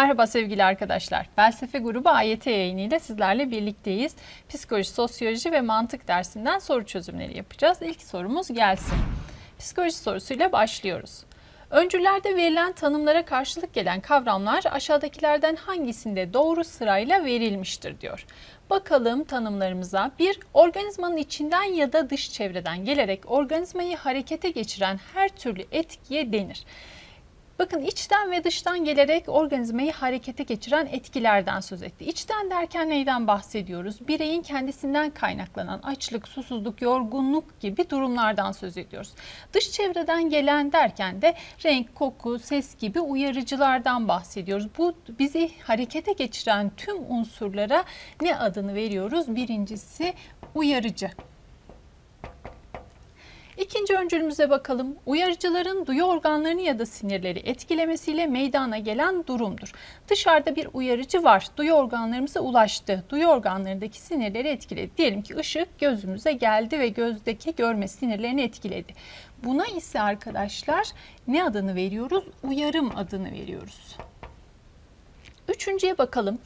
Merhaba sevgili arkadaşlar. Felsefe grubu AYT yayını ile sizlerle birlikteyiz. Psikoloji, sosyoloji ve mantık dersinden soru çözümleri yapacağız. İlk sorumuz gelsin. Psikoloji sorusuyla başlıyoruz. Öncüllerde verilen tanımlara karşılık gelen kavramlar aşağıdakilerden hangisinde doğru sırayla verilmiştir diyor. Bakalım tanımlarımıza. Bir, organizmanın içinden ya da dış çevreden gelerek organizmayı harekete geçiren her türlü etkiye denir. Bakın içten ve dıştan gelerek organizmayı harekete geçiren etkilerden söz etti. İçten derken neyden bahsediyoruz? Bireyin kendisinden kaynaklanan açlık, susuzluk, yorgunluk gibi durumlardan söz ediyoruz. Dış çevreden gelen derken de renk, koku, ses gibi uyarıcılardan bahsediyoruz. Bu bizi harekete geçiren tüm unsurlara ne adını veriyoruz? Birincisi uyarıcı. İkinci öncülümüze bakalım. Uyarıcıların duyu organlarını ya da sinirleri etkilemesiyle meydana gelen durumdur. Dışarıda bir uyarıcı var. Duyu organlarımıza ulaştı. Duyu organlarındaki sinirleri etkiledi. Diyelim ki ışık gözümüze geldi ve gözdeki görme sinirlerini etkiledi. Buna ise arkadaşlar ne adını veriyoruz? Uyarım adını veriyoruz. Üçüncüye bakalım.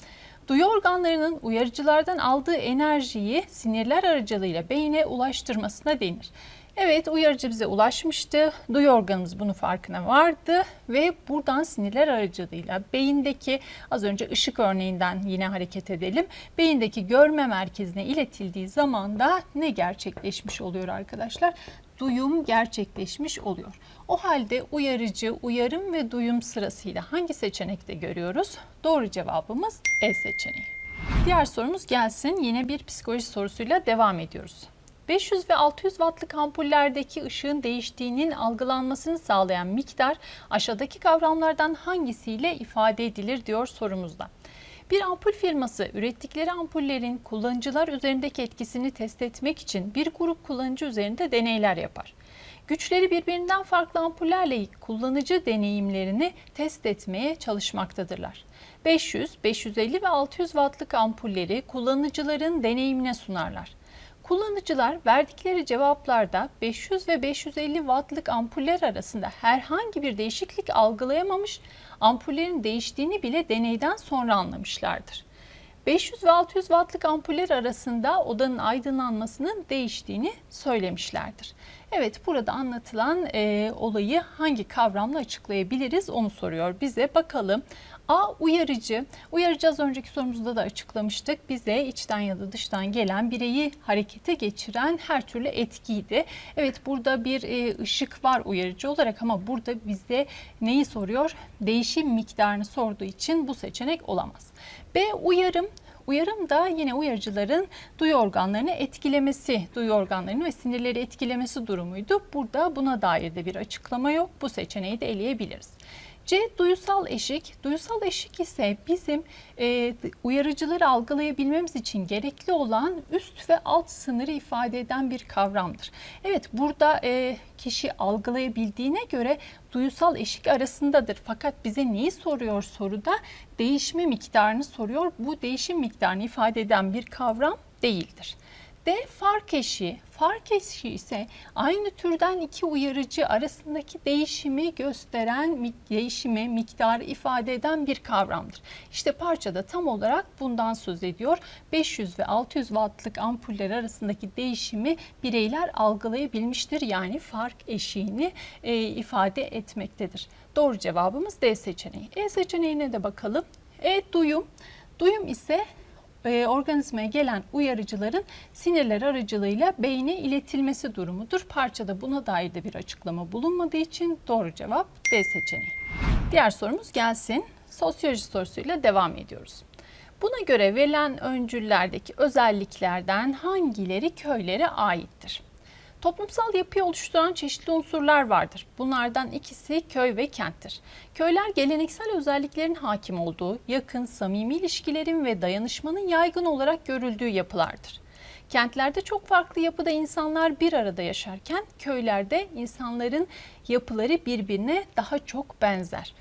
Duyu organlarının uyarıcılardan aldığı enerjiyi sinirler aracılığıyla beyine ulaştırmasına denir. Evet uyarıcı bize ulaşmıştı. Duyu organımız bunun farkına vardı ve buradan sinirler aracılığıyla beyindeki az önce ışık örneğinden yine hareket edelim. Beyindeki görme merkezine iletildiği zaman da ne gerçekleşmiş oluyor arkadaşlar? Duyum gerçekleşmiş oluyor. O halde uyarıcı, uyarım ve duyum sırasıyla hangi seçenekte görüyoruz? Doğru cevabımız E seçeneği. Diğer sorumuz gelsin. Yine bir psikoloji sorusuyla devam ediyoruz. 500 ve 600 wattlık ampullerdeki ışığın değiştiğinin algılanmasını sağlayan miktar aşağıdaki kavramlardan hangisiyle ifade edilir diyor sorumuzda. Bir ampul firması ürettikleri ampullerin kullanıcılar üzerindeki etkisini test etmek için bir grup kullanıcı üzerinde deneyler yapar. Güçleri birbirinden farklı ampullerle kullanıcı deneyimlerini test etmeye çalışmaktadırlar. 500, 550 ve 600 wattlık ampulleri kullanıcıların deneyimine sunarlar. Kullanıcılar verdikleri cevaplarda 500 ve 550 wattlık ampuller arasında herhangi bir değişiklik algılayamamış, ampullerin değiştiğini bile deneyden sonra anlamışlardır. 500 ve 600 wattlık ampuller arasında odanın aydınlanmasının değiştiğini söylemişlerdir. Evet burada anlatılan e, olayı hangi kavramla açıklayabiliriz onu soruyor bize. Bakalım A uyarıcı. Uyarıcı az önceki sorumuzda da açıklamıştık. Bize içten ya da dıştan gelen bireyi harekete geçiren her türlü etkiydi. Evet burada bir e, ışık var uyarıcı olarak ama burada bize neyi soruyor? Değişim miktarını sorduğu için bu seçenek olamaz. B uyarım. Uyarım da yine uyarıcıların duyu organlarını etkilemesi, duyu organlarını ve sinirleri etkilemesi durumuydu. Burada buna dair de bir açıklama yok. Bu seçeneği de eleyebiliriz. C duyusal eşik. Duyusal eşik ise bizim e, uyarıcıları algılayabilmemiz için gerekli olan üst ve alt sınırı ifade eden bir kavramdır. Evet burada e, kişi algılayabildiğine göre duyusal eşik arasındadır. Fakat bize neyi soruyor soruda? Değişme miktarını soruyor. Bu değişim miktarını ifade eden bir kavram değildir. D fark eşiği. Fark eşiği ise aynı türden iki uyarıcı arasındaki değişimi gösteren, değişimi, miktarı ifade eden bir kavramdır. İşte parçada tam olarak bundan söz ediyor. 500 ve 600 wattlık ampuller arasındaki değişimi bireyler algılayabilmiştir. Yani fark eşiğini e, ifade etmektedir. Doğru cevabımız D seçeneği. E seçeneğine de bakalım. E duyum. Duyum ise e, organizmaya gelen uyarıcıların sinirler aracılığıyla beyne iletilmesi durumudur. Parçada buna dair de bir açıklama bulunmadığı için doğru cevap D seçeneği. Diğer sorumuz gelsin. Sosyoloji sorusuyla devam ediyoruz. Buna göre verilen öncüllerdeki özelliklerden hangileri köylere aittir? Toplumsal yapıyı oluşturan çeşitli unsurlar vardır. Bunlardan ikisi köy ve kenttir. Köyler geleneksel özelliklerin hakim olduğu, yakın, samimi ilişkilerin ve dayanışmanın yaygın olarak görüldüğü yapılardır. Kentlerde çok farklı yapıda insanlar bir arada yaşarken köylerde insanların yapıları birbirine daha çok benzer.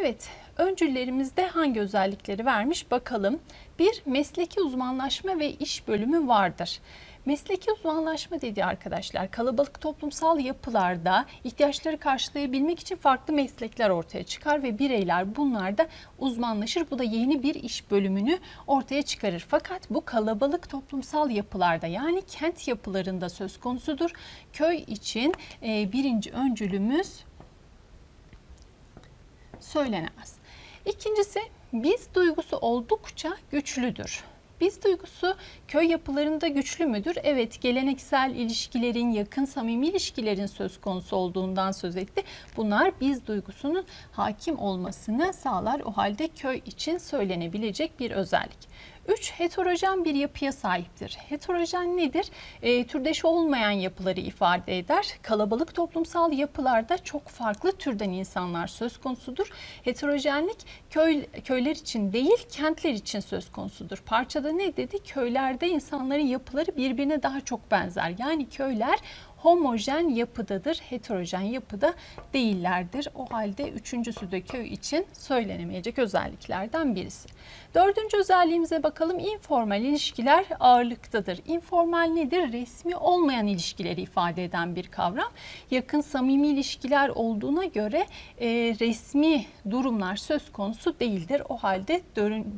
Evet, Öncüllerimizde hangi özellikleri vermiş bakalım. Bir, mesleki uzmanlaşma ve iş bölümü vardır. Mesleki uzmanlaşma dediği arkadaşlar kalabalık toplumsal yapılarda ihtiyaçları karşılayabilmek için farklı meslekler ortaya çıkar ve bireyler bunlarda uzmanlaşır. Bu da yeni bir iş bölümünü ortaya çıkarır. Fakat bu kalabalık toplumsal yapılarda yani kent yapılarında söz konusudur. Köy için e, birinci öncülümüz söylenemez. İkincisi biz duygusu oldukça güçlüdür. Biz duygusu köy yapılarında güçlü müdür? Evet, geleneksel ilişkilerin, yakın samimi ilişkilerin söz konusu olduğundan söz etti. Bunlar biz duygusunun hakim olmasını sağlar. O halde köy için söylenebilecek bir özellik. 3. Heterojen bir yapıya sahiptir. Heterojen nedir? E, türdeş olmayan yapıları ifade eder. Kalabalık toplumsal yapılarda çok farklı türden insanlar söz konusudur. Heterojenlik köy, köyler için değil kentler için söz konusudur. Parçada ne dedi? Köylerde insanların yapıları birbirine daha çok benzer. Yani köyler homojen yapıdadır, heterojen yapıda değillerdir. O halde üçüncüsü de köy için söylenemeyecek özelliklerden birisi. Dördüncü özelliğimize bakalım. İnformal ilişkiler ağırlıktadır. İnformal nedir? Resmi olmayan ilişkileri ifade eden bir kavram. Yakın samimi ilişkiler olduğuna göre e, resmi durumlar söz konusu değildir. O halde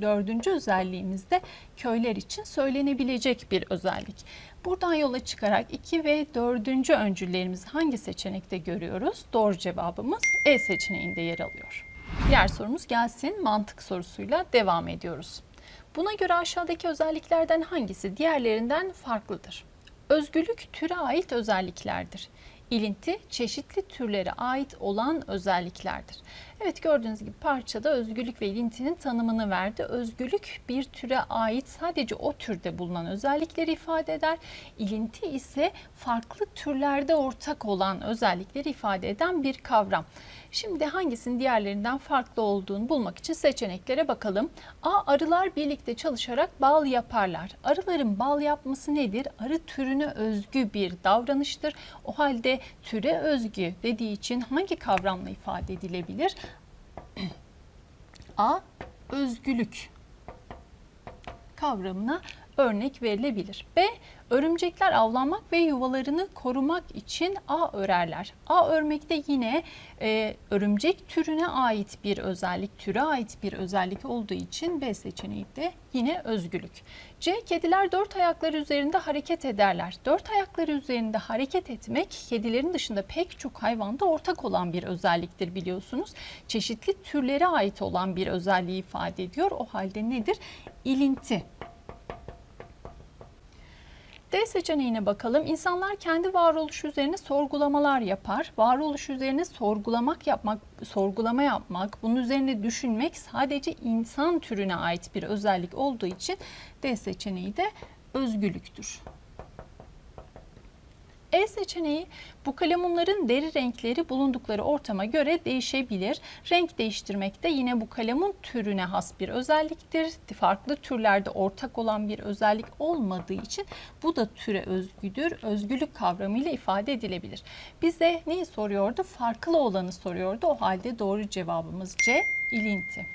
dördüncü özelliğimizde köyler için söylenebilecek bir özellik. Buradan yola çıkarak 2 ve 4. öncüllerimizi hangi seçenekte görüyoruz? Doğru cevabımız E seçeneğinde yer alıyor. Diğer sorumuz gelsin. Mantık sorusuyla devam ediyoruz. Buna göre aşağıdaki özelliklerden hangisi diğerlerinden farklıdır? Özgürlük türe ait özelliklerdir. İlinti çeşitli türlere ait olan özelliklerdir. Evet gördüğünüz gibi parçada özgürlük ve ilintinin tanımını verdi. Özgürlük bir türe ait sadece o türde bulunan özellikleri ifade eder. İlinti ise farklı türlerde ortak olan özellikleri ifade eden bir kavram. Şimdi hangisinin diğerlerinden farklı olduğunu bulmak için seçeneklere bakalım. A. Arılar birlikte çalışarak bal yaparlar. Arıların bal yapması nedir? Arı türüne özgü bir davranıştır. O halde türe özgü dediği için hangi kavramla ifade edilebilir? A. Özgülük kavramına örnek verilebilir. B. Örümcekler avlanmak ve yuvalarını korumak için ağ örerler. Ağ örmekte yine e, örümcek türüne ait bir özellik, türe ait bir özellik olduğu için B seçeneği de yine özgürlük. C. Kediler dört ayakları üzerinde hareket ederler. Dört ayakları üzerinde hareket etmek kedilerin dışında pek çok hayvanda ortak olan bir özelliktir biliyorsunuz. Çeşitli türlere ait olan bir özelliği ifade ediyor. O halde nedir? İlinti. D seçeneğine bakalım. İnsanlar kendi varoluş üzerine sorgulamalar yapar. Varoluş üzerine sorgulamak yapmak, sorgulama yapmak, bunun üzerine düşünmek sadece insan türüne ait bir özellik olduğu için D seçeneği de özgürlüktür. E seçeneği bu kalemunların deri renkleri bulundukları ortama göre değişebilir. Renk değiştirmek de yine bu kalemun türüne has bir özelliktir. Farklı türlerde ortak olan bir özellik olmadığı için bu da türe özgüdür. Özgürlük kavramıyla ifade edilebilir. Bize neyi soruyordu? Farklı olanı soruyordu. O halde doğru cevabımız C, ilinti.